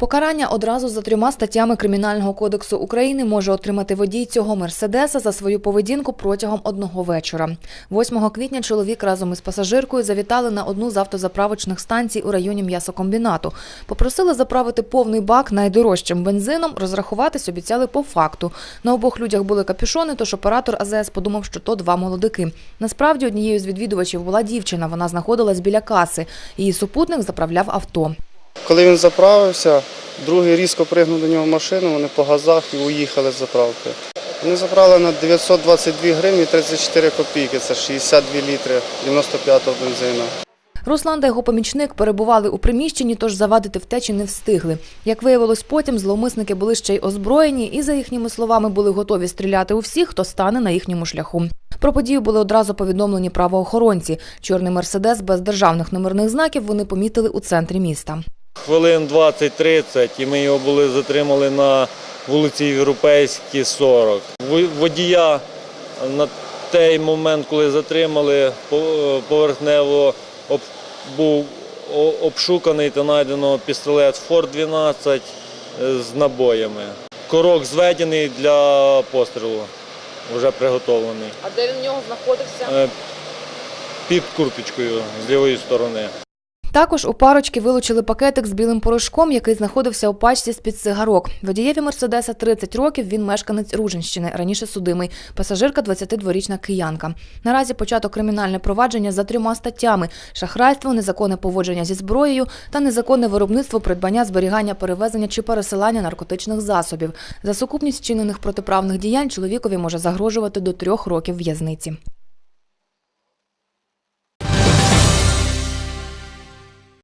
Покарання одразу за трьома статтями Кримінального кодексу України може отримати водій цього мерседеса за свою поведінку протягом одного вечора. 8 квітня чоловік разом із пасажиркою завітали на одну з автозаправочних станцій у районі м'ясокомбінату. Попросили заправити повний бак найдорожчим бензином. Розрахуватись обіцяли по факту. На обох людях були капюшони, тож оператор АЗС подумав, що то два молодики. Насправді однією з відвідувачів була дівчина. Вона знаходилась біля каси. Її супутник заправляв авто. Коли він заправився, другий різко пригнув до нього машину, вони по газах і уїхали з заправки. Вони забрали на 922 гривні 34 копійки, це 62 літри 95-го бензину. Руслан та його помічник перебували у приміщенні, тож завадити втечі не встигли. Як виявилось потім, зловмисники були ще й озброєні і, за їхніми словами, були готові стріляти у всіх, хто стане на їхньому шляху. Про подію були одразу повідомлені правоохоронці. Чорний мерседес без державних номерних знаків вони помітили у центрі міста. Хвилин 20-30 і ми його були затримали на вулиці Європейській 40. Водія на той момент, коли затримали, поверхнево був обшуканий та знайдено пістолет Форд 12 з набоями. Корок зведений для пострілу, вже приготовлений. А де він в нього знаходився? Е, Під курточкою з лівої сторони. Також у парочки вилучили пакетик з білим порошком, який знаходився у пачці з-під цигарок. Водієві Мерседеса 30 років, він мешканець Ружинщини, раніше судимий. Пасажирка 22-річна киянка. Наразі почато кримінальне провадження за трьома статтями: шахрайство, незаконне поводження зі зброєю та незаконне виробництво, придбання, зберігання, перевезення чи пересилання наркотичних засобів. За сукупність вчинених протиправних діянь чоловікові може загрожувати до трьох років в'язниці.